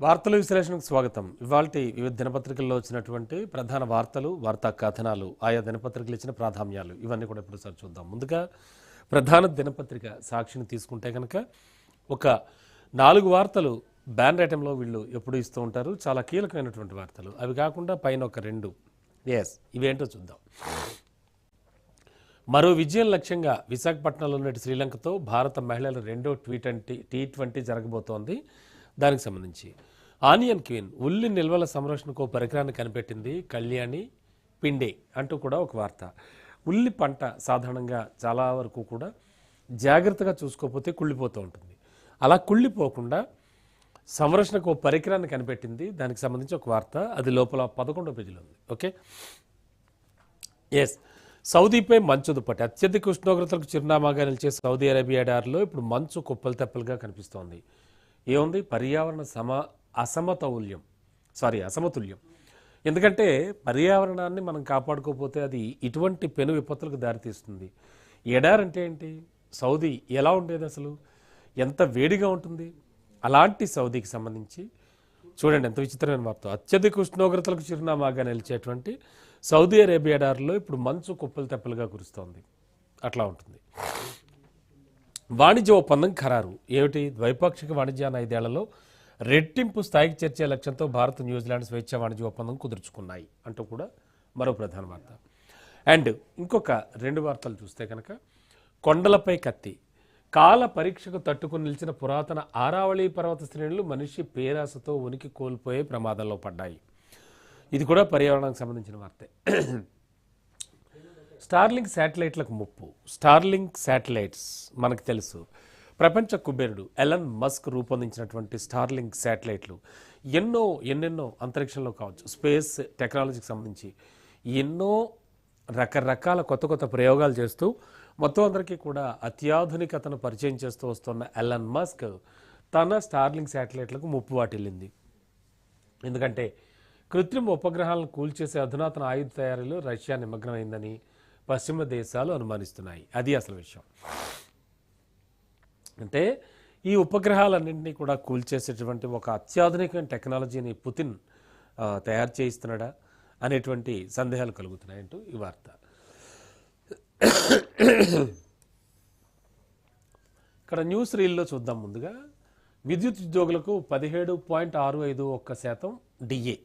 వార్తల విశ్లేషణకు స్వాగతం. ఇవాళ వివిధ దినపత్రికల్లో వచ్చినటువంటి ప్రధాన వార్తలు వార్తా కథనాలు ఆయా దినపత్రికలు ఇచ్చిన ప్రాధాన్యాలు ఇవన్నీ కూడా ఇప్పుడు సార్ చూద్దాం. ముందుగా ప్రధాన దినపత్రిక సాక్షిని తీసుకుంటే కనుక ఒక నాలుగు వార్తలు బ్యాన్ ఐటెంలో వీళ్ళు ఎప్పుడు ఇస్తూ ఉంటారు. చాలా కీలకమైనటువంటి వార్తలు. అవి కాకుండా పైన ఒక రెండు. ఎస్ ఇవేంటో చూద్దాం. మరో విజయం లక్ష్యంగా విశాఖపట్నంలో ఉన్నటి శ్రీలంకతో భారత మహిళల రెండో టీ ట్వంటీ టీ ట్వంటీ జరగబోతోంది. దానికి సంబంధించి ఆనియన్ క్వీన్ ఉల్లి నిల్వల సంరక్షణకు ఓ పరికరాన్ని కనిపెట్టింది కళ్యాణి పిండే అంటూ కూడా ఒక వార్త. ఉల్లి పంట సాధారణంగా చాలా వరకు కూడా జాగ్రత్తగా చూసుకోకపోతే కుళ్ళిపోతూ ఉంటుంది. అలా కుళ్ళిపోకుండా సంరక్షణకు పరికరాన్ని కనిపెట్టింది దానికి సంబంధించి ఒక వార్త. అది లోపల పదకొండో పేజీలో ఉంది. ఓకే? ఎస్ సౌదీపై మంచు దుప్పటి. అత్యధిక ఉష్ణోగ్రతలకు చిరునామాగా నిలిచే సౌదీ అరేబియా డార్లో ఇప్పుడు మంచు కుప్పలు తెప్పలుగా కనిపిస్తోంది. ఏముంది? పర్యావరణ సమా అసమతౌల్యం. సారీ అసమతుల్యం. ఎందుకంటే పర్యావరణాన్ని మనం కాపాడుకోకపోతే అది ఇటువంటి పెను విపత్తులకు దారితీస్తుంది. ఎడారంటే అంటే ఏంటి? సౌదీ ఎలా ఉండేది అసలు? ఎంత వేడిగా ఉంటుంది? అలాంటి సౌదీకి సంబంధించి చూడండి ఎంత విచిత్రమైన వార్త. అత్యధిక ఉష్ణోగ్రతలకు చిరునామాగా నిలిచేటువంటి సౌదీ అరేబియా డార్లో ఇప్పుడు మంచు కుప్పలు తెప్పలుగా కురుస్తోంది. అట్లా ఉంటుంది. వాణిజ్య ఒప్పందం ఖరారు. ఏమిటి? ద్వైపాక్షిక వాణిజ్యాన్ని ఐదేళ్ళలో రెట్టింపు స్థాయికి చేర్చే లక్ష్యంతో భారత్ న్యూజిలాండ్ స్వేచ్ఛ వాణిజ్య ఒప్పందం కుదుర్చుకున్నాయి అంటూ కూడా మరో ప్రధాన వార్త. అండ్ ఇంకొక రెండు వార్తలు చూస్తే కనుక కొండలపై కత్తి. కాల పరీక్షకు తట్టుకుని నిలిచిన పురాతన ఆరావళి పర్వత శ్రేణులు మనిషి పేరాసతో ఉనికి కోల్పోయే ప్రమాదంలో పడ్డాయి. ఇది కూడా పర్యావరణానికి సంబంధించిన వార్తే. స్టార్లింక్ శాటిలైట్లకు ముప్పు. స్టార్లింక్ శాటిలైట్స్ మనకు తెలుసు. ప్రపంచ కుబేరుడు ఎలన్ మస్క్ రూపొందించినటువంటి స్టార్లింక్ శాటిలైట్లు ఎన్నో ఎన్నెన్నో అంతరిక్షంలో కావచ్చు స్పేస్ టెక్నాలజీకి సంబంధించి ఎన్నో రకరకాల కొత్త కొత్త ప్రయోగాలు చేస్తూ మొత్తం అందరికీ కూడా అత్యాధునికతను పరిచయం చేస్తూ వస్తున్న ఎలన్ మస్క్ తన స్టార్లింక్ శాటిలైట్లకు ముప్పు వాటిల్లింది. ఎందుకంటే కృత్రిమ ఉపగ్రహాలను కూల్చేసే అధునాతన ఆయుధ తయారీలో రష్యా నిమగ్నమైందని పశ్చిమ దేశాలు అనుమానిస్తున్నాయి. అది అసలు విషయం. అంటే ఈ ఉపగ్రహాలన్నింటినీ కూడా కూల్చేసేటువంటి ఒక అత్యాధునికమైన టెక్నాలజీని పుతిన్ తయారు చేయిస్తున్నాడా అనేటువంటి సందేహాలు కలుగుతున్నాయంటూ ఈ వార్త. ఇక్కడ న్యూస్ రీల్లో చూద్దాం ముందుగా. విద్యుత్ ఉద్యోగులకు పదిహేడు పాయింట్ ఆరు ఐదు ఒక్క శాతం డిఏ.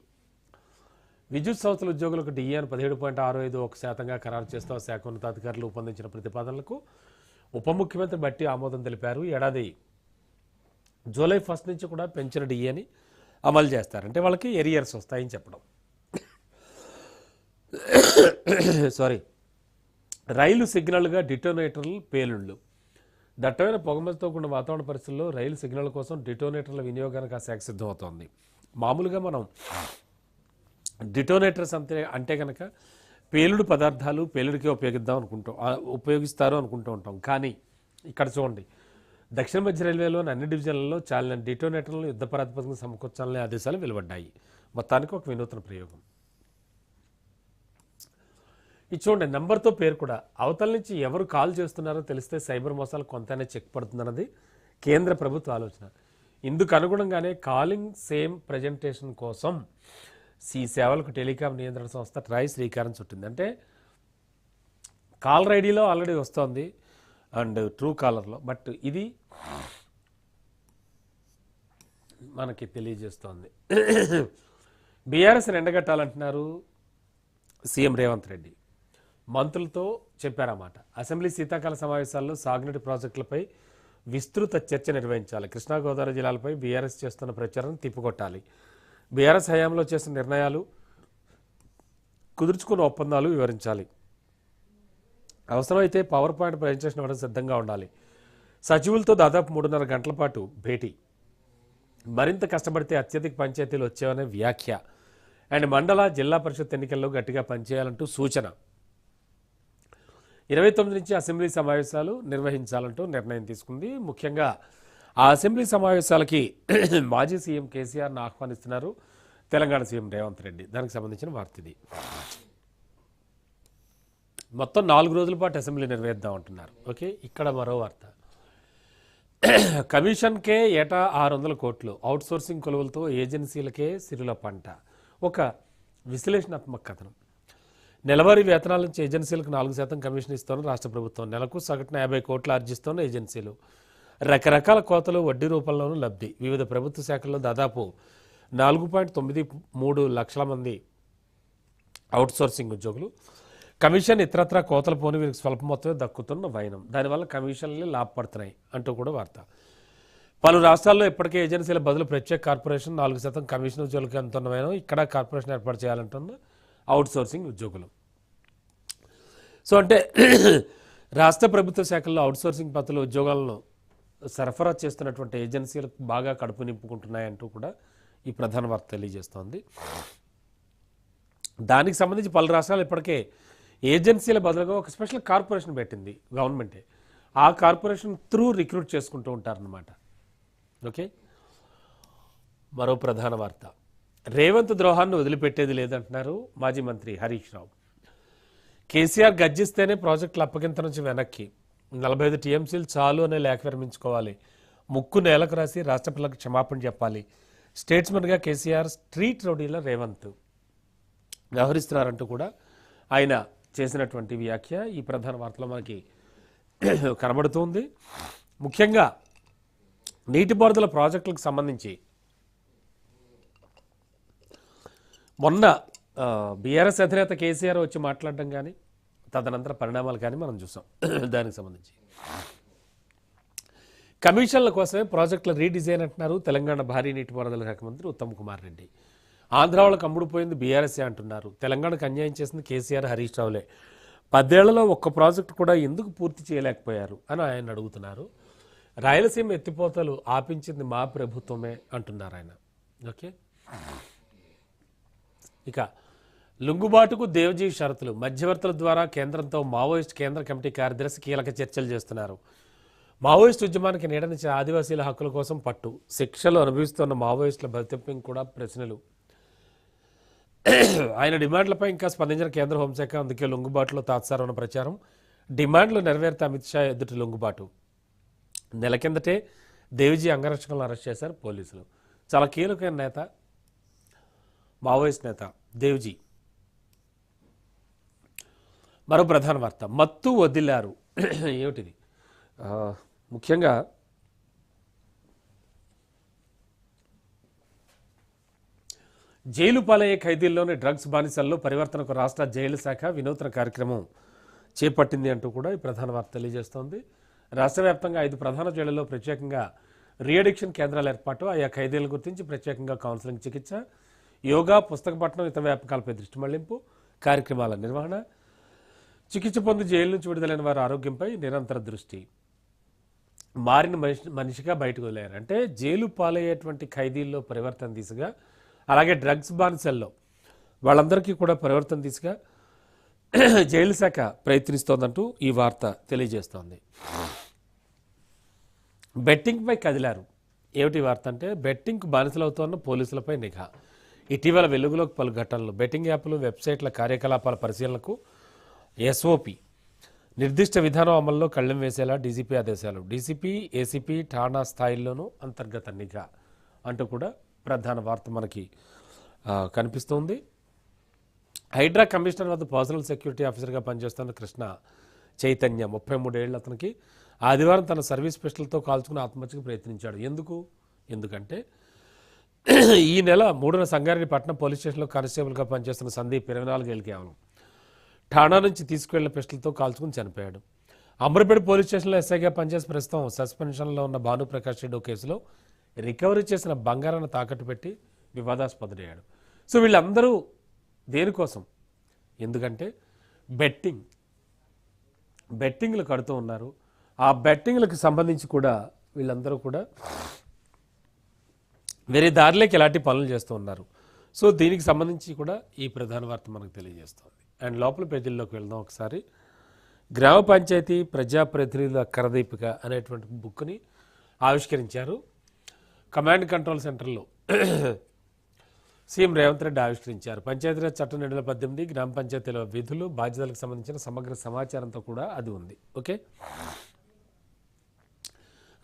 విద్యుత్ సంస్థల ఉద్యోగులకు డిఏను పదిహేడు పాయింట్ ఆరు ఐదు ఒక శాతంగా ఖరారు చేస్తూ శాఖ ఉన్నతాధికారులు రూపొందించిన ప్రతిపాదనలకు ఉప ముఖ్యమంత్రి బట్టి ఆమోదం తెలిపారు. ఏడాది జూలై ఫస్ట్ నుంచి కూడా పెంచిన డిఏని అమలు చేస్తారు. అంటే వాళ్ళకి ఎరియర్స్ వస్తాయని చెప్పడం. సారీ. రైలు సిగ్నల్గా డిటోనేటర్లు పేలుళ్ళు. దట్టమైన పొగమలతో కూడిన వాతావరణ పరిస్థితుల్లో రైలు సిగ్నల్ కోసం డిటోనేటర్ల వినియోగానికి ఆ శాఖ సిద్ధమవుతోంది. మామూలుగా మనం డిటోనేటర్స్ అంతే అంటే కనుక పేలుడు పదార్థాలు పేలుడికి ఉపయోగిద్దాం అనుకుంటాం. ఉపయోగిస్తారు అనుకుంటూ ఉంటాం. కానీ ఇక్కడ చూడండి. దక్షిణ మధ్య రైల్వేలోని అన్ని డివిజన్లలో చాలా డిటోనేటర్లు యుద్ధ ప్రాతిపదికన సమకూర్చాలనే ఆదేశాలు వెలువడ్డాయి. మొత్తానికి ఒక వినూత్న ప్రయోగం. ఇది చూడండి నెంబర్తో పేరు కూడా. అవతల నుంచి ఎవరు కాల్ చేస్తున్నారో తెలిస్తే సైబర్ మోసాలు కొంతనే చెక్ పడుతుందన్నది కేంద్ర ప్రభుత్వ ఆలోచన. ఇందుకు అనుగుణంగానే కాలింగ్ సేమ్ ప్రజెంటేషన్ కోసం ఈ సేవలకు టెలికాం నియంత్రణ సంస్థ ట్రై శ్రీకారం చుట్టింది. అంటే కాలర్ ఐడిలో ఆల్రెడీ వస్తుంది అండ్ ట్రూ కాలర్లో. బట్ ఇది మనకి తెలియజేస్తోంది. బీఆర్ఎస్ని ఎండగట్టాలంటున్నారు సీఎం రేవంత్ రెడ్డి. మంత్రులతో చెప్పారన్నమాట. అసెంబ్లీ శీతాకాల సమావేశాల్లో సాగునీటి ప్రాజెక్టులపై విస్తృత చర్చ నిర్వహించాలి. కృష్ణా గోదావరి జిల్లాలపై బీఆర్ఎస్ చేస్తున్న ప్రచారం తిప్పుకొట్టాలి. బీఆర్ఎస్ హయాంలో చేసిన నిర్ణయాలు కుదుర్చుకున్న ఒప్పందాలు వివరించాలి. అవసరమైతే పవర్ పాయింట్ ప్రజెంటేషన్ ఇవ్వడం సిద్ధంగా ఉండాలి. సచివులతో దాదాపు మూడున్నర గంటల పాటు భేటీ. మరింత కష్టపడితే అత్యధిక పంచాయతీలు వచ్చేవనే వ్యాఖ్య. అండ్ మండల జిల్లా పరిషత్ ఎన్నికల్లో గట్టిగా పనిచేయాలంటూ సూచన. ఇరవై తొమ్మిది నుంచి అసెంబ్లీ సమావేశాలు నిర్వహించాలంటూ నిర్ణయం తీసుకుంది. ముఖ్యంగా ఆ అసెంబ్లీ సమావేశాలకి మాజీ సీఎం కేసీఆర్ను ఆహ్వానిస్తున్నారు తెలంగాణ సీఎం రేవంత్ రెడ్డి. దానికి సంబంధించిన వార్త ఇది మొత్తం నాలుగు రోజుల పాటు అసెంబ్లీ నిర్వహిద్దాం అంటున్నారు. ఓకే ఇక్కడ మరో వార్త. కమిషన్కే ఏటా ఆరు వందల కోట్లు అవుట్సోర్సింగ్ కొలువులతో ఏజెన్సీలకే సిరుల పంట. ఒక విశ్లేషణాత్మక కథనం. నెలవారీ వేతనాల నుంచి ఏజెన్సీలకు నాలుగు శాతం కమిషన్ ఇస్తోన్న రాష్ట్ర ప్రభుత్వం. నెలకు సగటున యాభై కోట్లు ఆర్జిస్తోన్న ఏజెన్సీలు. రకరకాల కోతలు వడ్డీ రూపంలోనూ లబ్ధి. వివిధ ప్రభుత్వ శాఖల్లో దాదాపు నాలుగు పాయింట్ తొమ్మిది మూడు లక్షల మంది అవుట్సోర్సింగ్ ఉద్యోగులు. కమిషన్ ఇతరత్ర కోతలు పోని వీరికి స్వల్ప మొత్తమే దక్కుతున్న వైనం. దానివల్ల కమిషన్లు లాభపడుతున్నాయి అంటూ కూడా వార్త. పలు రాష్ట్రాల్లో ఇప్పటికే ఏజెన్సీల బదులు ప్రత్యేక కార్పొరేషన్ నాలుగు శాతం కమిషన్ ఉద్యోగులకు ఎంత వైనం ఇక్కడ కార్పొరేషన్ ఏర్పాటు చేయాలంటున్న అవుట్సోర్సింగ్ ఉద్యోగులు. సో అంటే రాష్ట్ర ప్రభుత్వ శాఖల్లో అవుట్సోర్సింగ్ పద్ధతుల ఉద్యోగాలను సరఫరా చేస్తున్నటువంటి ఏజెన్సీలకు బాగా కడుపు నింపుకుంటున్నాయంటూ కూడా ఈ ప్రధాన వార్త తెలియజేస్తోంది. దానికి సంబంధించి పలు రాష్ట్రాలు ఇప్పటికే ఏజెన్సీల బదులుగా ఒక స్పెషల్ కార్పొరేషన్ పెట్టింది గవర్నమెంటే. ఆ కార్పొరేషన్ త్రూ రిక్రూట్ చేసుకుంటూ ఉంటారనమాట ఓకే? మరో ప్రధాన వార్త. రేవంత్ ద్రోహాన్ని వదిలిపెట్టేది లేదంటున్నారు మాజీ మంత్రి హరీష్ రావు. కేసీఆర్ గర్జిస్తేనే ప్రాజెక్టులు అప్పగింత నుంచి వెనక్కి. నలభై ఐదు టీఎంసీలు చాలు అనే లేఖ విరమించుకోవాలి. ముక్కు నేలకు రాసి రాష్ట్ర పిల్లలకు క్షమాపణ చెప్పాలి. స్టేట్స్మెన్గా కేసీఆర్ స్ట్రీట్ రౌడీల రేవంత్. వ్యవహరిస్తున్నారంటూ కూడా ఆయన చేసినటువంటి వ్యాఖ్య ఈ ప్రధాన వార్తలో మనకి కనబడుతుంది. ముఖ్యంగా నీటిపారుదల ప్రాజెక్టులకు సంబంధించి మొన్న బీఆర్ఎస్ అధినేత కేసీఆర్ వచ్చి మాట్లాడడం కానీ తదనంతర పరిణామాలు కానీ మనం చూసాం దానికి సంబంధించి. కమిషన్ల కోసమే ప్రాజెక్టుల రీడిజైన్ అంటున్నారు. తెలంగాణ భారీ నీటిపారుదల శాఖ మంత్రి ఉత్తమ్ కుమార్ రెడ్డి. ఆంధ్ర వాళ్ళకి అమ్ముడుపోయింది బీఆర్ఎస్ఏ అంటున్నారు. తెలంగాణకు అన్యాయం చేసింది కేసీఆర్ హరీష్ రావులే. పదేళ్ళలో ఒక్క ప్రాజెక్టు కూడా ఎందుకు పూర్తి చేయలేకపోయారు అని ఆయన అడుగుతున్నారు. రాయలసీమ ఎత్తిపోతలు ఆపించింది మా ప్రభుత్వమే అంటున్నారు ఆయన. ఓకే? ఇక లుంగుబాటుకు దేవ్జీ షరతులు. మధ్యవర్తుల ద్వారా కేంద్రంతో మావోయిస్ట్ కేంద్ర కమిటీ కార్యదర్శి కీలక చర్చలు చేస్తున్నారు. మావోయిస్ట్ ఉద్యమానికి నీడనిచ్చిన ఆదివాసీల హక్కుల కోసం పట్టు. శిక్షలు అనుభవిస్తున్న మావోయిస్టుల బతింపు కూడా ప్రశ్నలు. ఆయన డిమాండ్లపై ఇంకా స్పందించిన కేంద్ర హోంశాఖ అందుకే లొంగుబాటులో తాత్సారమైన ప్రచారం. డిమాండ్లు నెరవేర్తే అమిత్ షా ఎదుటి లొంగుబాటు. నెల కిందటే దేవిజీ అంగరక్షకులను అరెస్ట్ చేశారు పోలీసులు. చాలా కీలకమైన నేత మావోయిస్ట్ నేత దేవ్జీ. మరో ప్రధాన వార్త. మత్తు వదిలారు. ఏమిటిది? ముఖ్యంగా జైలు పాలయ్యే ఖైదీల్లోని డ్రగ్స్ బానిసల్లో పరివర్తనకు రాష్ట్ర జైలు శాఖ వినూత్న కార్యక్రమం చేపట్టింది అంటూ కూడా ఈ ప్రధాన వార్త తెలియజేస్తోంది. రాష్ట్ర వ్యాప్తంగా ఐదు ప్రధాన జైళ్ళలో ప్రత్యేకంగా రీఅడిక్షన్ కేంద్రాల ఏర్పాటు ఆయా ఖైదీలను గుర్తించి ప్రత్యేకంగా కౌన్సిలింగ్ చికిత్స యోగా పుస్తక పఠనం ఇతర వ్యాపకాలపై దృష్టి మళ్ళింపు కార్యక్రమాల నిర్వహణ చికిత్స పొంది జైలు నుంచి విడుదలైన వారి ఆరోగ్యంపై నిరంతర దృష్టి. మారిన మనిషి మనిషిగా బయటకు వదిలేరు అంటే జైలు పాలయ్యేటువంటి ఖైదీల్లో పరివర్తన దిశగా అలాగే డ్రగ్స్ బానిసల్లో వాళ్ళందరికీ కూడా పరివర్తన దిశగా జైలు శాఖ ప్రయత్నిస్తోందంటూ ఈ వార్త తెలియజేస్తోంది. బెట్టింగ్పై కదిలారు. ఏమిటి వార్త అంటే బెట్టింగ్కు బానిసలవుతోన్న పోలీసులపై నిఘా. ఇటీవల వెలుగులోకి పలు ఘటనలు. బెట్టింగ్ యాప్లు వెబ్సైట్ల కార్యకలాపాల పరిశీలనకు ఎస్ఓపి నిర్దిష్ట విధానం అమల్లో కళ్ళెం వేసేలా డీజీపీ ఆదేశాలు. డీసీపీ ఏసీపీ ఠాణా స్థాయిల్లోనూ అంతర్గత నిఘా అంటూ కూడా ప్రధాన వార్త మనకి కనిపిస్తోంది. హైడ్రా కమిషనర్ వద్ద పర్సనల్ సెక్యూరిటీ ఆఫీసర్గా పనిచేస్తున్న కృష్ణ చైతన్య ముప్పై మూడేళ్ళు అతనికి. ఆదివారం తన సర్వీస్ పిస్టల్తో కాల్చుకుని ఆత్మహత్యకు ప్రయత్నించాడు. ఎందుకు? ఎందుకంటే ఈ నెల మూడున సంగారెడ్డి పట్టణం పోలీస్ స్టేషన్లో కానిస్టేబుల్గా పనిచేస్తున్న సందీప్ ఇరవై నాలుగేళ్ళు కేవలం. ఠాణా నుంచి తీసుకువెళ్ళిన పిస్టల్తో కాల్చుకుని చనిపోయాడు. అమరపేట పోలీస్ స్టేషన్లో ఎస్ఐగా పనిచేసి ప్రస్తుతం సస్పెన్షన్లో ఉన్న భానుప్రకాష్ రెడ్డి కేసులో రికవరీ చేసిన బంగారాన్ని తాకట్టు పెట్టి వివాదాస్పదుడయ్యాడు. సో వీళ్ళందరూ దేనికోసం? ఎందుకంటే బెట్టింగ్ బెట్టింగ్లు కడుతూ ఉన్నారు. ఆ బెట్టింగ్లకు సంబంధించి కూడా వీళ్ళందరూ కూడా వేరే దారిలోకి ఎలాంటి పనులు చేస్తూ ఉన్నారు. సో దీనికి సంబంధించి కూడా ఈ ప్రధాన వార్త మనకు తెలియజేస్తుంది. అండ్ లోపల పేజీల్లోకి వెళ్దాం ఒకసారి. గ్రామ పంచాయతీ ప్రజాప్రతినిధుల కరదీపిక అనేటువంటి బుక్ని ఆవిష్కరించారు. కమాండ్ కంట్రోల్ సెంటర్లో సీఎం రేవంత్ రెడ్డి ఆవిష్కరించారు. పంచాయతీరాజ్ చట్టం రెండు వేల పద్దెనిమిది గ్రామ పంచాయతీల విధులు బాధ్యతలకు సంబంధించిన సమగ్ర సమాచారంతో కూడా అది ఉంది. ఓకే?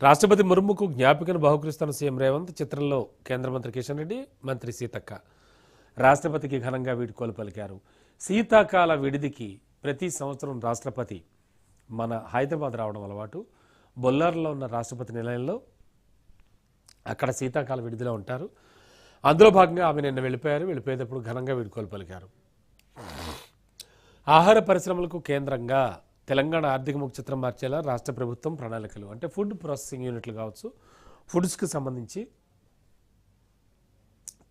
రాష్ట్రపతి ముర్ముకు జ్ఞాపికను బహుకరిస్తున్న సీఎం రేవంత్ చిత్రంలో కేంద్ర మంత్రి కిషన్ రెడ్డి మంత్రి సీతక్క రాష్ట్రపతికి ఘనంగా వీడ్కోలు పలికారు. శీతాకాల విడిదికి ప్రతి సంవత్సరం రాష్ట్రపతి మన హైదరాబాద్ రావడం అలవాటు. బొల్లారులో ఉన్న రాష్ట్రపతి నిలయంలో అక్కడ శీతాకాల విడిదిలో ఉంటారు. అందులో భాగంగా ఆమె నిన్న వెళ్ళిపోయారు. వెళ్ళిపోయేటప్పుడు ఘనంగా వీడుకోలు పలికారు. ఆహార పరిశ్రమలకు కేంద్రంగా తెలంగాణ ఆర్థిక ముఖ చిత్రం మార్చేలా రాష్ట్ర ప్రభుత్వం ప్రణాళికలు. అంటే ఫుడ్ ప్రాసెసింగ్ యూనిట్లు కావచ్చు ఫుడ్స్కి సంబంధించి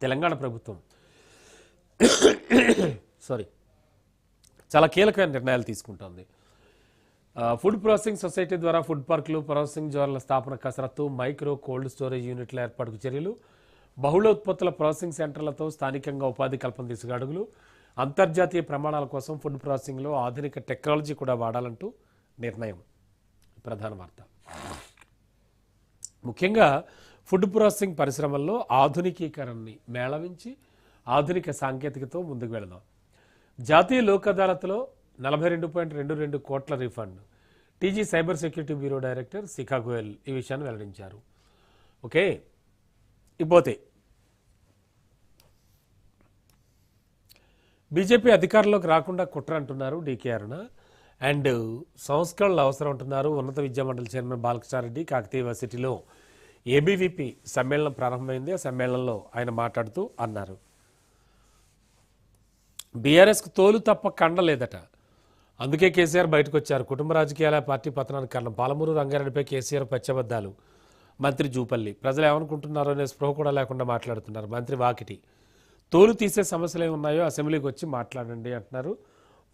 తెలంగాణ ప్రభుత్వం సారీ చాలా కీలకమైన నిర్ణయాలు తీసుకుంటోంది. ఫుడ్ ప్రాసెసింగ్ సొసైటీ ద్వారా ఫుడ్ పార్కులు ప్రాసెసింగ్ జోన్ల స్థాపన కసరత్తు మైక్రో కోల్డ్ స్టోరేజ్ యూనిట్ల ఏర్పాటుకు చర్యలు బహుళ ఉత్పత్తుల ప్రాసెసింగ్ సెంటర్లతో స్థానికంగా ఉపాధి కల్పన దిశగా అడుగులు అంతర్జాతీయ ప్రమాణాల కోసం ఫుడ్ ప్రాసెసింగ్లో ఆధునిక టెక్నాలజీ కూడా వాడాలంటూ నిర్ణయం. ప్రధాన వార్త. ముఖ్యంగా ఫుడ్ ప్రాసెసింగ్ పరిశ్రమల్లో ఆధునికీకరణని మేళవించి ఆధునిక సాంకేతికతో ముందుకు వెళదాం. జాతీయ లోక్ అదాలత్లో నలభై రెండు పాయింట్ రెండు రెండు కోట్ల refund. TG cyber security bureau director Shikha Goyal ఈ విషయాన్ని వెల్లడించారు. ఓకే ఇపోతే బీజేపీ అధికారంలోకి రాకుండా కుట్ర అంటున్నారు డీకే అరుణ. అండ్ సంస్కరణలు అవసరం అంటున్నారు ఉన్నత విద్యా మండలి చైర్మన్ బాలకృష్ణారెడ్డి కాకతీయ సిటీలో ఏబీవీపీ సమ్మేళనం ప్రారంభమైంది. ఆ సమ్మేళనంలో ఆయన మాట్లాడుతూ అన్నారు. బీఆర్ఎస్కు తోలు తప్ప కండ లేదట. అందుకే కేసీఆర్ బయటకు వచ్చారు కుటుంబ రాజకీయాల పార్టీ పతనానికి కారణం పాలమూరు రంగారెడ్డిపై కేసీఆర్ పచ్చబద్దాలు. మంత్రి జూపల్లి ప్రజలు ఏమనుకుంటున్నారో అనే స్పృహ కూడా లేకుండా మాట్లాడుతున్నారు. మంత్రి వాకిటి తోలు తీసే సమస్యలు ఏమున్నాయో అసెంబ్లీకి వచ్చి మాట్లాడండి అంటున్నారు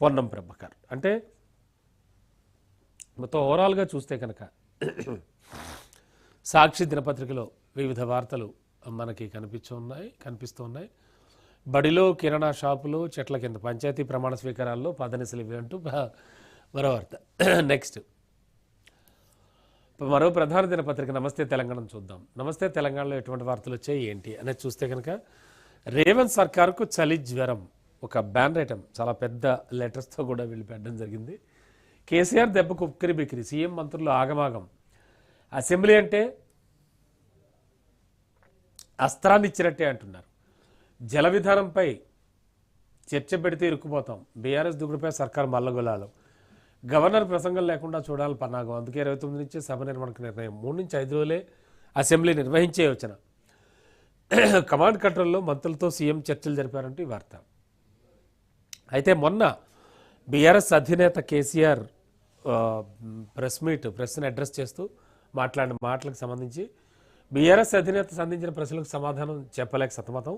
పొన్నం ప్రభాకర్. అంటే మొత్తం ఓవరాల్గా చూస్తే కనుక సాక్షి దినపత్రికలో వివిధ వార్తలు మనకి కనిపిస్తున్నాయి కనిపిస్తూ ఉన్నాయి. బడిలో కిరాణా షాపులు చెట్ల కింద పంచాయతీ ప్రమాణ స్వీకారాల్లో పదనిసలు ఇవి అంటూ బ- మరో వార్త. నెక్స్ట్ మరో ప్రధాన దినపత్రిక నమస్తే తెలంగాణ చూద్దాం. నమస్తే తెలంగాణలో ఎటువంటి వార్తలు వచ్చాయి ఏంటి అనేది చూస్తే కనుక రేవంత్ సర్కార్కు చలి జ్వరం ఒక బ్యాన్ ఐటమ్ చాలా పెద్ద లెటర్స్తో కూడా వీళ్ళు పెట్టడం జరిగింది. కేసీఆర్ దెబ్బకు ఉక్కిరి బిక్కిరి సీఎం మంత్రులు ఆగమాగం. అసెంబ్లీ అంటే అస్త్రాన్ని ఇచ్చినట్టే అంటున్నారు. జల విధానంపై చర్చ పెడితే ఇరుక్కుపోతాం. బీఆర్ఎస్ దుగుడుపై సర్కార్ మల్లగొలాలు గవర్నర్ ప్రసంగం లేకుండా చూడాలి పన్నాగం. అందుకే ఇరవై తొమ్మిది నుంచి సభ నిర్మాణకు నిర్ణయం. మూడు నుంచి ఐదు రోజులే అసెంబ్లీ నిర్వహించే యోచన. కమాండ్ కంట్రోల్లో మంత్రులతో సీఎం చర్చలు జరిపారంటూ ఈ వార్త. అయితే మొన్న బీఆర్ఎస్ అధినేత కేసీఆర్ ప్రెస్ మీట్ ప్రెస్ని అడ్రస్ చేస్తూ మాట్లాడిన మాటలకు సంబంధించి బీఆర్ఎస్ అధినేత సంధించిన ప్రశ్నలకు సమాధానం చెప్పలేక సతమతం.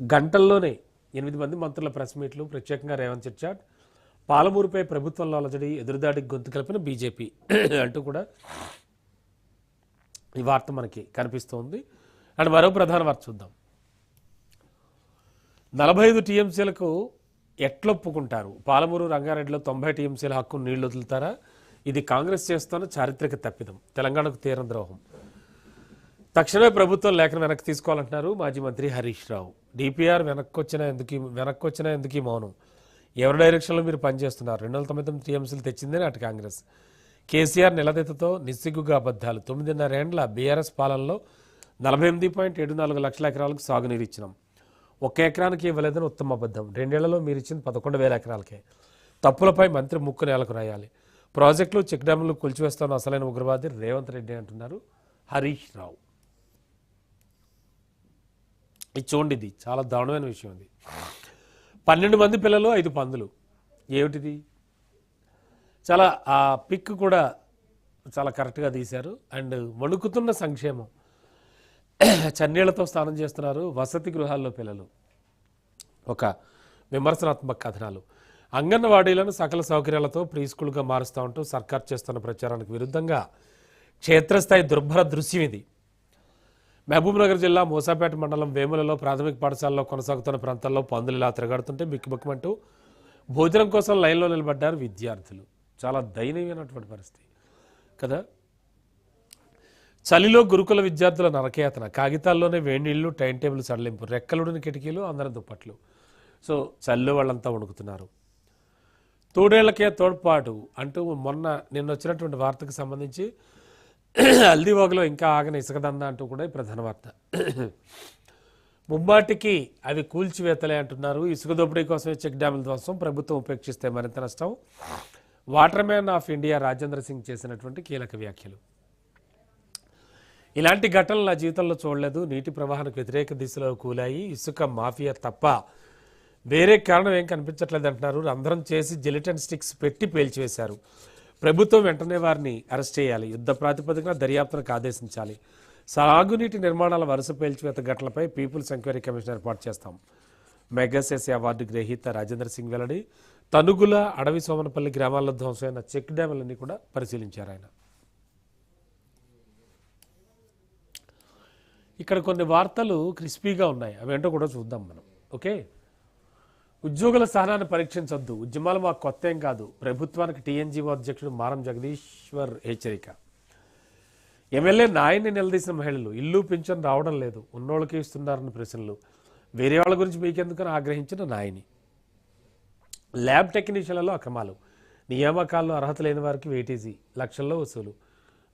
గంటల్లోనే ఎనిమిది మంది మంత్రుల ప్రెస్ మీట్లు ప్రత్యేకంగా రేవంత్ చిట్చాట్ పాలమూరుపై ప్రభుత్వంలో అలజడి ఎదురుదాడికి గొంతు కలిపిన బీజేపీ అంటూ కూడా ఈ వార్త మనకి కనిపిస్తోంది. అండ్ మరో ప్రధాన వార్త చూద్దాం. నలభై ఐదు టీఎంసీలకు ఎట్లొప్పుకుంటారు? పాలమూరు రంగారెడ్డిలో తొంభై టీఎంసీల హక్కు నీళ్ళు వదులుతారా? ఇది కాంగ్రెస్ చేస్తున్న చారిత్రక తప్పిదం. తెలంగాణకు తీరం ద్రోహం. తక్షణమే ప్రభుత్వం లేఖను వెనక్కి తీసుకోవాలంటున్నారు మాజీ మంత్రి హరీష్ రావు. డిపిఆర్ వెనక్కి వచ్చినా ఎందుకు వెనక్కి వచ్చినా ఎందుకు మౌనం? ఎవరి డైరెక్షన్లో మీరు పనిచేస్తున్నారు? రెండు వందల తొంభై తొమ్మిది టీఎంసీలు తెచ్చిందే అటు కాంగ్రెస్. కేసీఆర్ నిలదీతతో నిస్సిగ్గుగా అబద్ధాలు. తొమ్మిదిన్నరేండ్ల బీఆర్ఎస్ పాలనలో నలభై ఎనిమిది పాయింట్ ఏడు నాలుగు లక్షల ఎకరాలకు సాగునీరు ఇచ్చినాం. ఒక ఎకరానికి ఇవ్వలేదని ఉత్తమ అబద్ధం. రెండేళ్ళలో మీరు ఇచ్చింది పదకొండు వేల ఎకరాలకే. తప్పులపై మంత్రి ముక్కు నేలకు రాయాలి. ప్రాజెక్టులు చెక్ డ్యాములు కూల్చివేస్తాను అసలైన ఉగ్రవాది రేవంత్ రెడ్డి అంటున్నారు. హరీష్ రావు. ఇది చూడండి ఇది చాలా దారుణమైన విషయం ఇది. పన్నెండు మంది పిల్లలు ఐదు పందులు. ఏమిటిది? చాలా ఆ పిక్ కూడా చాలా కరెక్ట్గా తీశారు. అండ్ వణుకుతున్న సంక్షేమం. చన్నీళ్ళతో స్నానం చేస్తున్నారు వసతి గృహాల్లో పిల్లలు. ఒక విమర్శనాత్మక కథనాలు. అంగన్వాడీలను సకల సౌకర్యాలతో ప్రీ స్కూల్గా మారుస్తూ ఉంటూ సర్కార్ చేస్తున్న ప్రచారానికి విరుద్ధంగా క్షేత్రస్థాయి దుర్భర దృశ్యం ఇది. మహబూబ్నగర్ జిల్లా మూసాపేట మండలం వేములలో ప్రాథమిక పాఠశాలలో కొనసాగుతున్న ప్రాంతాల్లో పందులు ఇలా తిరగాడుతుంటే బిక్కుబిక్కుమంటూ భోజనం కోసం లైన్లో నిలబడ్డారు విద్యార్థులు. చాలా దయనీయమైనటువంటి పరిస్థితి. కదా? చలిలో గురుకుల విద్యార్థుల నరకయాతన. కాగితాల్లోనే వేడినీళ్ళు టైం టేబుల్ సడలింపు రెక్కలుడిని కిటికీలు అందరి దుప్పట్లు. సో చల్లు వాళ్ళంతా వణుకుతున్నారు. తోడేళ్ళకే తోడ్పాటు అంటూ మొన్న నిన్న వచ్చినటువంటి వార్తకు సంబంధించి హల్దీవాగులో ఇంకా ఆగని ఇసుకదంద అంటూ కూడా ఈ ప్రధాన వార్త. ముమ్మాటికి అవి కూల్చివేతలే అంటున్నారు. ఇసుక దోపిడీ కోసమే చెక్ డ్యాముల కోసం ప్రభుత్వం ఉపేక్షిస్తే మరింత నష్టం. Water man of India Rajendra Singh చేసినటువంటి కీలక వ్యాఖ్యలు. ఇలాంటి ఘటనలు నా జీవితంలో చూడలేదు. నీటి ప్రవాహానికి వ్యతిరేక దిశలో కూలాయి. ఇసుక మాఫియా తప్ప వేరే కారణం ఏం కనిపించట్లేదు అంటున్నారు రంధ్రం చేసి జెలిటన్ స్టిక్స్ పెట్టి పేల్చివేశారు. ప్రభుత్వం వెంటనే వారిని అరెస్ట్ చేయాలి. యుద్ధ ప్రాతిపదికన దర్యాప్తునకు ఆదేశించాలి. సాగునీటి నిర్మాణాల వరుస పేల్చివేత ఘటనలపై పీపుల్స్ ఎంక్వైరీ కమిషన్ ఏర్పాటు చేస్తాం. మెగాసెస్ అవార్డు గ్రహీత రాజేంద్ర సింగ్ వెల్లడి తనుగుల అడవి సోమనపల్లి గ్రామాల్లో ధ్వంసమైన చెక్ డ్యాములన్నీ కూడా పరిశీలించారు ఆయన. ఇక్కడ కొన్ని వార్తలు క్రిస్పీగా ఉన్నాయి. అవేంటో కూడా చూద్దాం మనం. ఓకే? ఉద్యోగుల స్థానాన్ని పరీక్షించొద్దు. ఉద్యమాలు మాకు కొత్త ఏం కాదు. ప్రభుత్వానికి టీఎన్జీఓ అధ్యక్షుడు మారం జగదీశ్వర్ హెచ్చరిక. ఎమ్మెల్యే నాయన్ని నిలదీసిన మహిళలు ఇల్లు పింఛన్ రావడం లేదు. ఉన్నోళ్ళకి ఇస్తున్నారన్న ప్రశ్నలు. వేరే వాళ్ళ గురించి మీకెందుకని ఆగ్రహించిన నాయని. ల్యాబ్ టెక్నీషియన్లలో అక్రమాలు. నియామకాల్లో అర్హత లేని వారికి వేటీజీ లక్షల్లో వసూలు.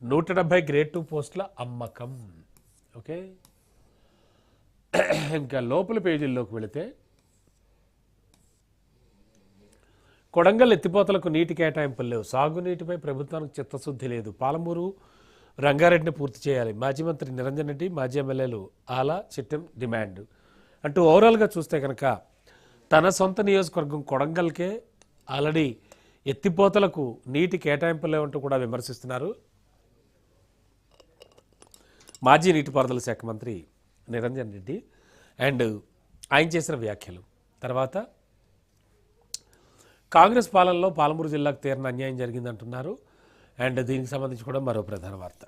నూట డెబ్బై గ్రేడ్ టూ పోస్టుల అమ్మకం. ఓకే? ఇంకా లోపల పేజీల్లోకి వెళితే కొడంగల్ ఎత్తిపోతలకు నీటి కేటాయింపులు లేవు. సాగునీటిపై ప్రభుత్వానికి చిత్తశుద్ధి లేదు. పాలమూరు రంగారెడ్డిని పూర్తి చేయాలి. మాజీ మంత్రి నిరంజన్ రెడ్డి మాజీ ఎమ్మెల్యేలు ఆలా చిట్టం డిమాండ్ అంటూ ఓవరాల్గా చూస్తే కనుక తన సొంత నియోజకవర్గం కొడంగల్కే ఆల్రెడీ ఎత్తిపోతలకు నీటి కేటాయింపులు లేవంటూ కూడా విమర్శిస్తున్నారు. మాజీ నీటిపారుదల శాఖ మంత్రి నిరంజన్ రెడ్డి అండ్ ఆయన చేసిన వ్యాఖ్యలు. తర్వాత కాంగ్రెస్ పాలనలో పాలమూరు జిల్లాకు తీరిన అన్యాయం జరిగిందంటున్నారు. అండ్ దీనికి సంబంధించి కూడా మరో ప్రధాన వార్త.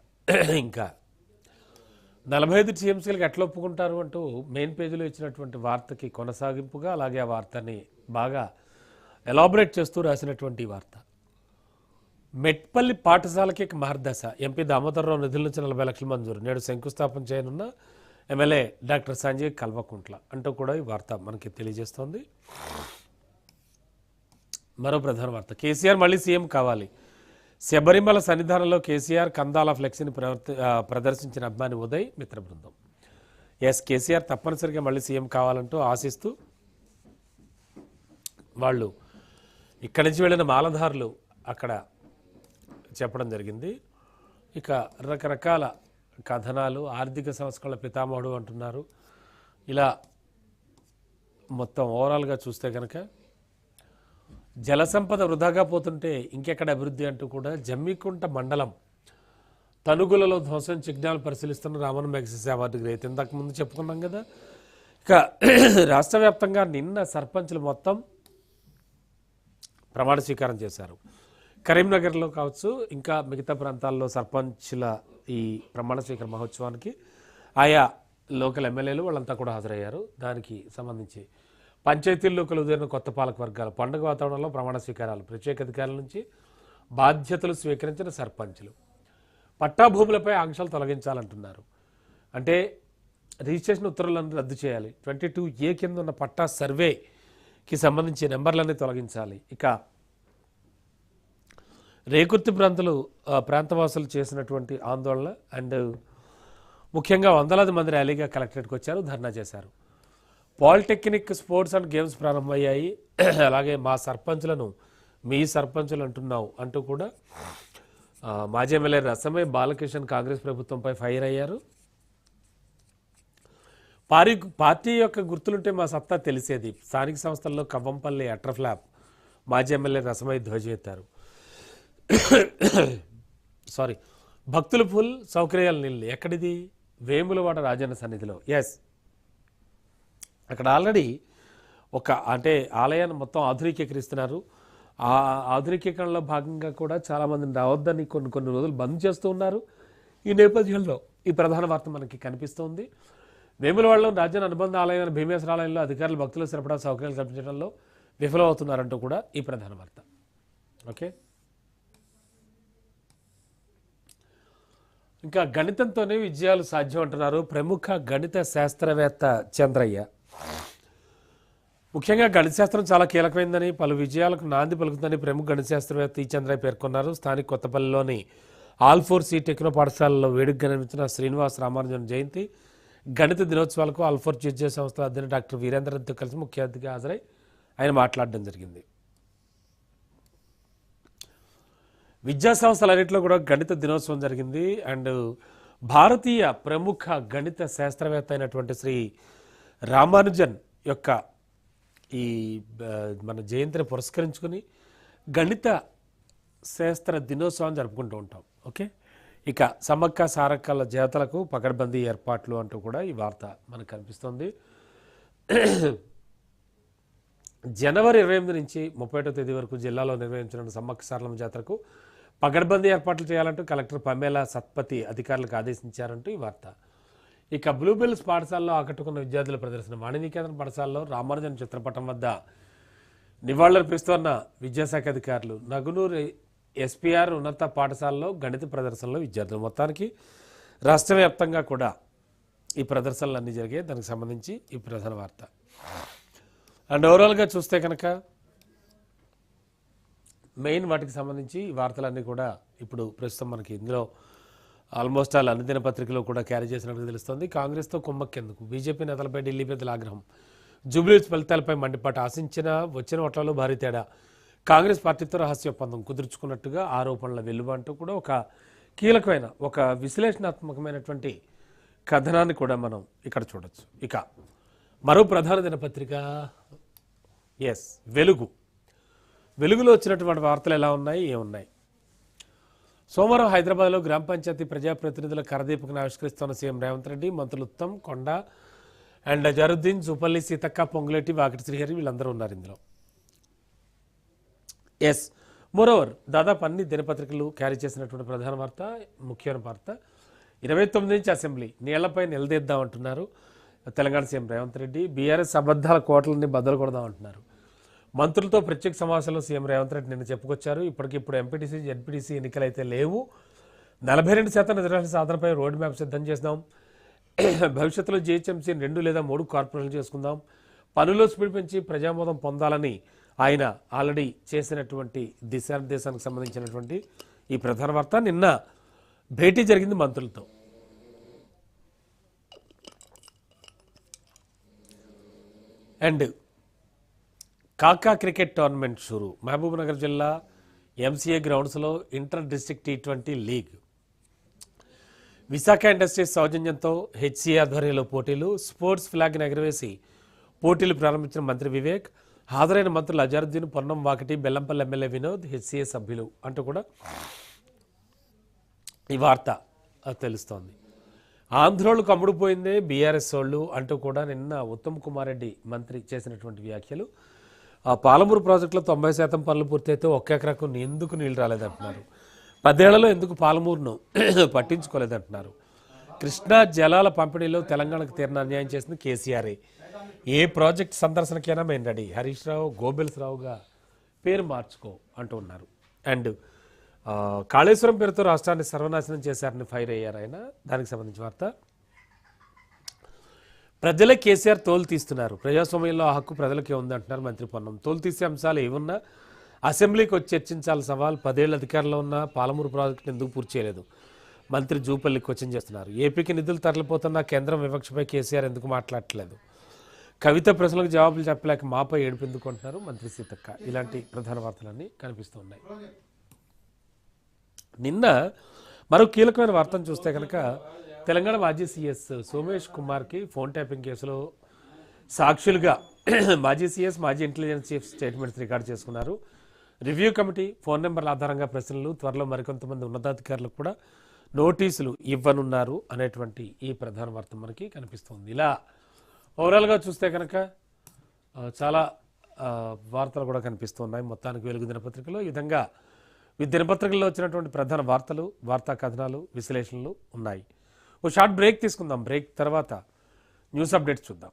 ఇంకా నలభై ఐదు టీఎంసీలకు ఎట్లా ఒప్పుకుంటారు అంటూ మెయిన్ పేజీలో ఇచ్చినటువంటి వార్తకి కొనసాగింపుగా అలాగే ఆ వార్తని బాగా ఎలాబరేట్ చేస్తూ రాసినటువంటి వార్త. మెట్పల్లి పాఠశాలకి మార్దశ ఎంపీ దామోదరరావు నిధుల నుంచి నలభై లక్షల మంజూరు. నేడు శంకుస్థాపన చేయనున్న ఎమ్మెల్యే డాక్టర్ సంజయ్ కల్వకుంట్ల అంటూ కూడా ఈ వార్త మనకి తెలియజేస్తోంది. మరో ప్రధాన వార్త. కేసీఆర్ మళ్ళీ సీఎం కావాలి. శబరిమల సన్నిధానంలో కేసీఆర్ కందాల ఫ్లెక్సీని ప్రవర్తి ప్రదర్శించిన అభిమాని ఉదయ్ మిత్ర బృందం. ఎస్ కేసీఆర్ తప్పనిసరిగా మళ్ళీ సీఎం కావాలంటూ ఆశిస్తూ వాళ్ళు ఇక్కడి నుంచి వెళ్ళిన మాలధారులు అక్కడ చెప్పడం జరిగింది. ఇక రకరకాల కథనాలు ఆర్థిక సంస్కరణల పితామహుడు అంటున్నారు. ఇలా మొత్తం ఓవరాల్గా చూస్తే కనుక జలసంపద వృధాగా పోతుంటే ఇంకెక్కడ అభివృద్ధి అంటూ కూడా జమ్మికుంట మండలం తనుగులలో ధ్వంసం చిహ్నాలు పరిశీలిస్తున్న రామన్ మ్యాగ్సిస్ అవార్డు గ్రహీత. ఇంతకు ముందు చెప్పుకున్నాం కదా. ఇక రాష్ట్ర వ్యాప్తంగా నిన్న సర్పంచులు మొత్తం ప్రమాణ స్వీకారం చేశారు. కరీంనగర్లో కావచ్చు ఇంకా మిగతా ప్రాంతాల్లో సర్పంచ్ల ఈ ప్రమాణ స్వీకార మహోత్సవానికి ఆయా లోకల్ ఎమ్మెల్యేలు వాళ్ళంతా కూడా హాజరయ్యారు. దానికి సంబంధించి పంచాయతీల్లో కొలువుదీరిన కొత్త పాలక వర్గాలు పండుగ వాతావరణంలో ప్రమాణ స్వీకారాలు ప్రత్యేక అధికారుల నుంచి బాధ్యతలు స్వీకరించిన సర్పంచ్లు. పట్టా భూములపై ఆంక్షలు తొలగించాలంటున్నారు. అంటే రిజిస్ట్రేషన్ ఉత్తర్వులను రద్దు చేయాలి. ట్వంటీ టూ ఏ కింద ఉన్న పట్టా సర్వేకి సంబంధించి నెంబర్లన్నీ తొలగించాలి. ఇక రేకుర్తి ప్రాంతాలు ప్రాంతవాసులు చేసినటువంటి ఆందోళన అండ్ ముఖ్యంగా వందలాది మంది ర్యాలీగా కలెక్టరేట్కి వచ్చారు ధర్నా చేశారు. పాలిటెక్నిక్ స్పోర్ట్స్ అండ్ గేమ్స్ ప్రారంభమయ్యాయి. అలాగే మా సర్పంచులను మీ సర్పంచులు అంటున్నావు అంటూ కూడా మాజీ ఎమ్మెల్యే రసమే బాలకిషన్ కాంగ్రెస్ ప్రభుత్వంపై ఫైర్ అయ్యారు. పారి పార్టీ యొక్క గుర్తులుంటే మా సత్తా తెలిసేది. స్థానిక సంస్థల్లో కవ్వంపల్లి అట్రఫ్లాప్ మాజీ ఎమ్మెల్యే రసమై ధ్వజెత్తారు సారీ భక్తుల ఫుల్ సౌకర్యాలు నిల్లు. ఎక్కడిది? వేములవాడ రాజన్న సన్నిధిలో. ఎస్ అక్కడ ఆల్రెడీ ఒక అంటే ఆలయాన్ని మొత్తం ఆధునికీకరిస్తున్నారు. ఆ ఆధునికీకరణలో భాగంగా కూడా చాలామందిని రావద్దని కొన్ని కొన్ని రోజులు బంద్ చేస్తూ ఉన్నారు. ఈ నేపథ్యంలో ఈ ప్రధాన వార్త మనకి కనిపిస్తోంది. వేములవాడలో రాజ్యాన్ని అనుబంధ ఆలయమైన భీమేశ్వర ఆలయంలో అధికారులు భక్తులు సరిపడా సౌకర్యాలు కల్పించడంలో విఫలమవుతున్నారంటూ కూడా ఈ ప్రధాన వార్త. ఓకే? ఇంకా గణితంతోనే విజయాలు సాధ్యం అంటున్నారు ప్రముఖ గణిత శాస్త్రవేత్త చంద్రయ్య. ముఖ్యంగా గణిత శాస్త్రం చాలా కీలకమైందని పలు విజయాలకు నాంది పలుకుతుందని ప్రముఖ గణిత శాస్త్రవేత్త పేర్కొన్నారు. స్థానిక కొత్తపల్లిలోని ఆల్ ఫోర్ సి టెక్నో పాఠశాలలో వేడుకగా నిర్మించిన శ్రీనివాస్ రామానుజన్ జయంతి గణిత దినోత్సవాలకు ఆల్ ఫోర్ విద్యా సంస్థల అధ్యక్షుడు డాక్టర్ వీరేంద్రన్తో కలిసి ముఖ్య అతిథిగా హాజరై ఆయన మాట్లాడడం జరిగింది. విద్యా సంస్థలన్నింటిలో కూడా గణిత దినోత్సవం జరిగింది. అండ్ భారతీయ ప్రముఖ గణిత శాస్త్రవేత్త అయినటువంటి శ్రీ రామానుజన్ యొక్క ఈ మన జయంతిని పురస్కరించుకుని గణిత శాస్త్ర దినోత్సవం జరుపుకుంటూ ఉంటాం. ఓకే? ఇక సమ్మక్క సారక్కల జాతలకు పకడ్బందీ ఏర్పాట్లు అంటూ కూడా ఈ వార్త మనకు కనిపిస్తుంది. జనవరి ఇరవై ఎనిమిది నుంచి ముప్పై ఒకటో తేదీ వరకు జిల్లాలో నిర్వహించిన సమ్మక్క సారలమ్మ జాతరకు పగడ్బందీ ఏర్పాట్లు చేయాలంటూ కలెక్టర్ పమేలా సత్పతి అధికారులకు ఆదేశించారంటూ ఈ వార్త. ఇక బ్లూబెల్స్ పాఠశాలలో ఆకట్టుకున్న విద్యార్థుల ప్రదర్శన. వాణిజ్యకేంద్రం పాఠశాలలో రామానుజన్ చిత్రపటం వద్ద నివాళులర్పిస్తోన్న విద్యాశాఖ అధికారులు నగునూరు ఎస్పీఆర్ ఉన్నత పాఠశాలలో గణిత ప్రదర్శనలో విద్యార్థులు. మొత్తానికి రాష్ట్ర వ్యాప్తంగా కూడా ఈ ప్రదర్శనలు అన్నీ జరిగాయి. దానికి సంబంధించి ఈ ప్రధాన వార్త. అండ్ ఓవరాల్గా చూస్తే కనుక మెయిన్ వాటికి సంబంధించి వార్తలన్నీ కూడా ఇప్పుడు ప్రస్తుతం మనకి ఇందులో ఆల్మోస్ట్ ఆల్ అన్ని పత్రికలో కూడా క్యారీ చేసినట్టు తెలుస్తోంది. కాంగ్రెస్తో కుమ్మక్కేందుకు? బీజేపీ నేతలపై ఢిల్లీ పెద్దల ఆగ్రహం. జూబ్లీస్ ఫలితాలపై మండిపాటు ఆశించిన వచ్చిన ఓట్లలో భారీ తేడా. కాంగ్రెస్ పార్టీతో రహస్య ఒప్పందం కుదుర్చుకున్నట్టుగా ఆరోపణల వెలువ అంటూ కూడా ఒక కీలకమైన ఒక విశ్లేషణాత్మకమైనటువంటి కథనాన్ని కూడా మనం ఇక్కడ చూడొచ్చు. ఇక మరో ప్రధాన దినపత్రిక. ఎస్ వెలుగు. వెలుగులో వచ్చినటువంటి వార్తలు ఎలా ఉన్నాయి? ఏమున్నాయి? సోమవారం హైదరాబాద్లో గ్రామ పంచాయతీ ప్రజాప్రతినిధుల కరదీపకను ఆవిష్కరిస్తున్న సీఎం రేవంత్ రెడ్డి మంత్రులు ఉత్తమ్ కొండ అండ్ జరుద్దీన్ జూపల్లి సీతక్క పొంగులేటి వాకిటి శ్రీహరి వీళ్ళందరూ ఉన్నారు ఇందులో. ఎస్ మోరోవర్ దాదాపు అన్ని దినపత్రికలు క్యారీ చేసినటువంటి ప్రధాన వార్త ముఖ్యమైన వార్త. ఇరవై తొమ్మిది నుంచి అసెంబ్లీ నీళ్ళపై నిలదీద్దామంటున్నారు తెలంగాణ సీఎం రేవంత్ రెడ్డి. బీఆర్ఎస్ అబద్ధాల కోటలని బద్దలు కొడదామంటున్నారు. మంత్రులతో ప్రత్యేక సమావేశంలో సీఎం రేవంత్ రెడ్డి నిన్న చెప్పుకొచ్చారు. ఇప్పటికిప్పుడు ఎంపీటీసీ జెడ్పీటీసీ ఎన్నికలైతే లేవు. నలభై రెండు శాతం రిజర్వేషన్ సాధనపై రోడ్ మ్యాప్ సిద్ధం చేద్దాం భవిష్యత్తులో జిహెచ్ఎంసీ రెండు లేదా మూడు కార్పొరేషన్లు చేసుకుందాం. పనుల్లో స్పీడ్ పెంచి ప్రజామోదం పొందాలని ఆయన ఆల్రెడీ చేసినటువంటి దిశానిర్దేశానికి సంబంధించినటువంటి ఈ ప్రధాన వార్త నిన్న భేటీ జరిగింది మంత్రులతో. అండ్ కాకా క్రికెట్ టోర్నమెంట్ షురు. మహబూబ్నగర్ జిల్లా ఎంసీఏ గ్రౌండ్స్లో inter district T twenty league. Visakha industries సౌజన్యంతో హెచ్సీఏ ఆధ్వర్యంలో పోటీలు స్పోర్ట్స్ ఫ్లాగ్ని ఎగరవేసి పోటీలు ప్రారంభించిన మంత్రి వివేక్ హాజరైన మంత్రులు అజారుద్దీన్ పొన్నం వాకటి బెల్లంపల్లి ఎమ్మెల్యే వినోద్ హెచ్సీఏ సభ్యులు అంటూ కూడా ఈ వార్త తెలుస్తోంది. ఆంధ్రోళ్ళకు అమ్ముడుపోయిందే బీఆర్ఎస్ వాళ్ళు అంటూ కూడా నిన్న ఉత్తమ్ కుమార్ రెడ్డి మంత్రి చేసినటువంటి వ్యాఖ్యలు. ఆ పాలమూరు ప్రాజెక్టులో తొంభై శాతం పనులు పూర్తయితే ఒక్క ఎకరాకు ఎందుకు నీళ్ళు రాలేదంటున్నారు. పదేళ్ళలో ఎందుకు పాలమూరును పట్టించుకోలేదంటున్నారు. కృష్ణా జలాల పంపిణీలో తెలంగాణకు తీరిన అన్యాయం చేసింది కేసీఆరే. ఏ ప్రాజెక్ట్ సందర్శనకైనా మేము రెడీ. హరీష్ రావు గోబెల్స్ రావుగా పేరు మార్చుకో అంటూ ఉన్నారు. అండ్ కాళేశ్వరం పేరుతో రాష్ట్రాన్ని సర్వనాశనం చేశారని ఫైర్ అయ్యారు ఆయన. దానికి సంబంధించిన వార్త. ప్రజలే కేసీఆర్ తోలు తీస్తున్నారు. ప్రజాస్వామ్యంలో ఆ హక్కు ప్రజలకే ఉంది అంటున్నారు మంత్రి పొన్నం. తోలు తీసే అంశాలు ఏమున్నా అసెంబ్లీకి వచ్చి చర్చించాలి సవాల్ పదేళ్ళు అధికారంలో ఉన్న పాలమూరు ప్రాజెక్టును ఎందుకు పూర్తి చేయలేదు? మంత్రి జూపల్లి క్వశ్చన్ చేస్తున్నారు. ఏపీకి నిధులు తరలిపోతున్న కేంద్రం వివక్షపై కేసీఆర్ ఎందుకు మాట్లాడట్లేదు? కవిత ప్రశ్నలకు జవాబులు చెప్పలేక మాపై ఏడుపెందుకుంటున్నారు మంత్రి సీతక్క? ఇలాంటి ప్రధాన వార్తలన్నీ కనిపిస్తున్నాయి. నిన్న మరో కీలకమైన వార్తను చూస్తే కనుక తెలంగాణ మాజీ సీఎస్ సోమేష్ కుమార్కి ఫోన్ ట్యాపింగ్ కేసులో సాక్షులుగా మాజీ సీఎస్ మాజీ ఇంటెలిజెన్స్ చీఫ్ స్టేట్మెంట్స్ రికార్డ్ చేసుకున్నారు. రివ్యూ కమిటీ ఫోన్ నెంబర్ల ఆధారంగా ప్రశ్నలు త్వరలో మరికొంతమంది ఉన్నతాధికారులకు కూడా నోటీసులు ఇవ్వనున్నారు అనేటువంటి ఈ ప్రధాన వార్త మనకి కనిపిస్తుంది. ఇలా ఓవరాల్గా చూస్తే కనుక చాలా వార్తలు కూడా కనిపిస్తున్నాయి. మొత్తానికి వెలుగు దినపత్రికలో ఈ విధంగా. ఈ దినపత్రికల్లో వచ్చినటువంటి ప్రధాన వార్తలు వార్తా కథనాలు విశ్లేషణలు ఉన్నాయి. ఓ షార్ట్ బ్రేక్ తీసుకుందాం. బ్రేక్ తర్వాత న్యూస్ అప్డేట్స్ చూద్దాం.